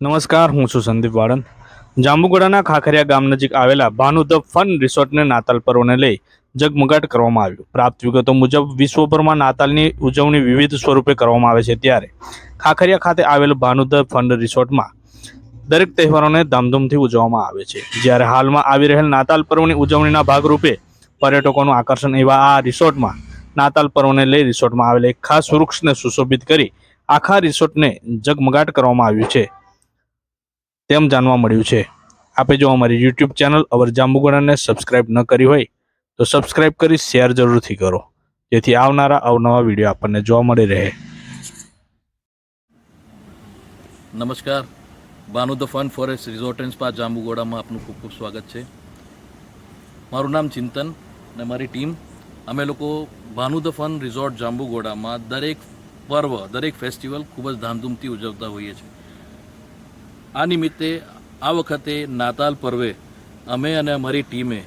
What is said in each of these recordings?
નમસ્કાર, હું છું સંદીપ વાળંદ. જાંબુગોડાના ખાખરિયા ગામ નજીક આવેલા ભાનુ ધ ફન રિસોર્ટને નાતાલ પર્વને લઈ જગમગાટ કરવામાં આવ્યું. પ્રાપ્ત વિગતો મુજબ, વિશ્વભરમાં નાતાલની ઉજવણી વિવિધ સ્વરૂપે કરવામાં આવે છે ત્યારે ખાખરિયા ખાતે આવેલ ભાનુ ધ ફન રિસોર્ટમાં દરેક તહેવારોને ધામધૂમથી ઉજવવામાં આવે છે. જ્યારે હાલમાં આવી રહેલ નાતાલ પર્વની ઉજવણીના ભાગરૂપે પર્યટકોનું આકર્ષણ એવા આ રિસોર્ટમાં નાતાલ પર્વને લઈ રિસોર્ટમાં આવેલ એક ખાસ વૃક્ષને સુશોભિત કરી આખા રિસોર્ટને જગમગાટ કરવામાં આવ્યું છે. તેમ જાણવા મળ્યું છે. આપે જો અમારી યુટ્યુબ ચેનલ અવર જાંબુગોડાને સબસ્ક્રાઇબ ન કરી હોય, તો સબસ્ક્રાઇબ કરી શેર જરૂરથી કરો. જેથી આવનારા અવનવા વીડિયો આપણને જોવા મળી રહે. નમસ્કાર. Bhanu the fun forest resort and spa જાંબુગોડામાં આપનું ખૂબ ખૂબ સ્વાગત છે. મારું નામ ચિંતન અને મારી ટીમ, અમે લોકો ભાનુ ધ ફન રિઝોર્ટ જાંબુગોડામાં દરેક પર્વ, દરેક ફેસ્ટિવલ ખૂબ જ ધામધૂમથી ઉજવતા હોઈએ છીએ. આ નિમિત્તે આ વખતે નાતાલ પર્વે અમે અને અમારી ટીમે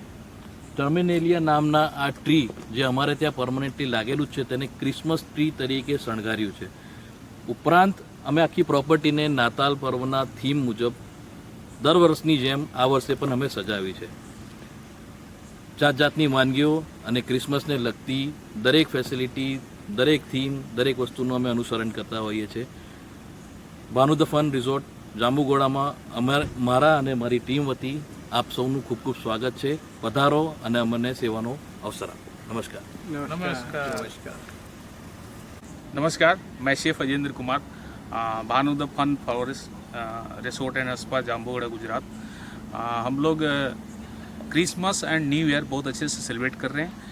ટર્મિનેલિયા નામના આ ટ્રી જે અમારે ત્યાં પરમનન્ટલી લાગેલું છે તેને ક્રિસમસ ટ્રી તરીકે શણગાર્યું છે. ઉપરાંત અમે આખી પ્રોપર્ટીને નાતાલ પર્વના થીમ મુજબ દર વર્ષની જેમ આ વર્ષે પણ અમે સજાવી છે. જાત જાતની વાનગીઓ અને ક્રિસમસને લગતી દરેક ફેસિલિટી, દરેક થીમ, દરેક વસ્તુનું અમે અનુસરણ કરતા હોઈએ છીએ. ભાનુ ધ ફન રિઝોર્ટ જાંબુગોડામાં અમાર મારા અને મારી ટીમ વતી આપ સૌનું ખૂબ ખૂબ સ્વાગત છે પધારો અને અમને સેવાનો અવસર આપો નમસ્કાર नमस्कार नमस्कार मैं chef Ajendra Kumar uh, Bhanu the fun forest resort and spa Jambughoda Gujarat आ, हम लोग अ, क्रिसमस एंड न्यू ईयर बहुत अच्छे से सेलिब्रेट कर रहे हैं आ,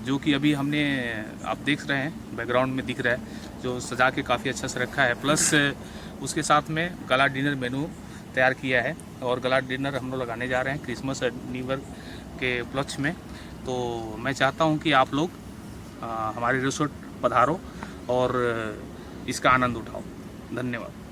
जो कि अभी हमने, आप देख रहे हैं बैकग्राउंड में दिख रहा है, जो सजा के काफ़ी अच्छा से रखा है। प्लस उसके साथ में गला डिनर मेनू तैयार किया है और गला डिनर हम लोग लगाने जा रहे हैं क्रिसमस एंड न्यू ईयर के उपलक्ष्य में। तो मैं चाहता हूँ कि आप लोग हमारे रिसोर्ट पधारो और, इसका आनंद उठाओ। धन्यवाद।